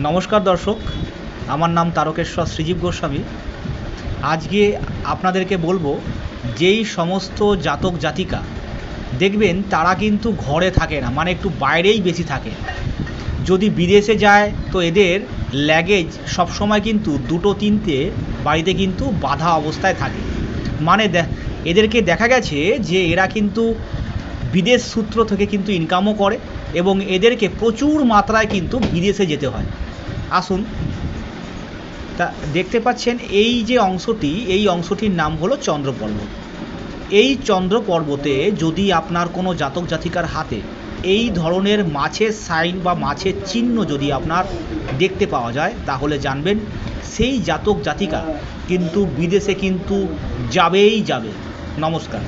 নমস্কার দর্শক, আমার নাম তারকেশ্বর শ্রীজীব গোস্বামী। আজকে আপনাদেরকে বলব, যেই সমস্ত জাতক জাতিকা, দেখবেন তারা কিন্তু ঘরে থাকে না মানে একটু বাইরেই বেশি থাকে। যদি বিদেশে যায়, তো এদের ল্যাগেজ সবসময় কিন্তু দুটো, তিনটে বাড়িতে কিন্তু বাধা অবস্থায় থাকে। মানে এদেরকে দেখা গেছে যে এরা কিন্তু বিদেশ সূত্র থেকে কিন্তু ইনকামও করে এবং এদেরকে প্রচুর মাত্রায় কিন্তু বিদেশে যেতে হয়। আসুন, তা দেখতে পাচ্ছেন এই যে অংশটি, এই অংশটির নাম হলো চন্দ্র পর্বত এই চন্দ্র পর্বতে যদি আপনার কোনো জাতক জাতিকার হাতে এই ধরনের মাছের সাইন বা মাছের চিহ্ন যদি আপনার দেখতে পাওয়া যায়, তাহলে জানবেন সেই জাতক জাতিকা কিন্তু বিদেশে কিন্তু যাবেই যাবে। নমস্কার।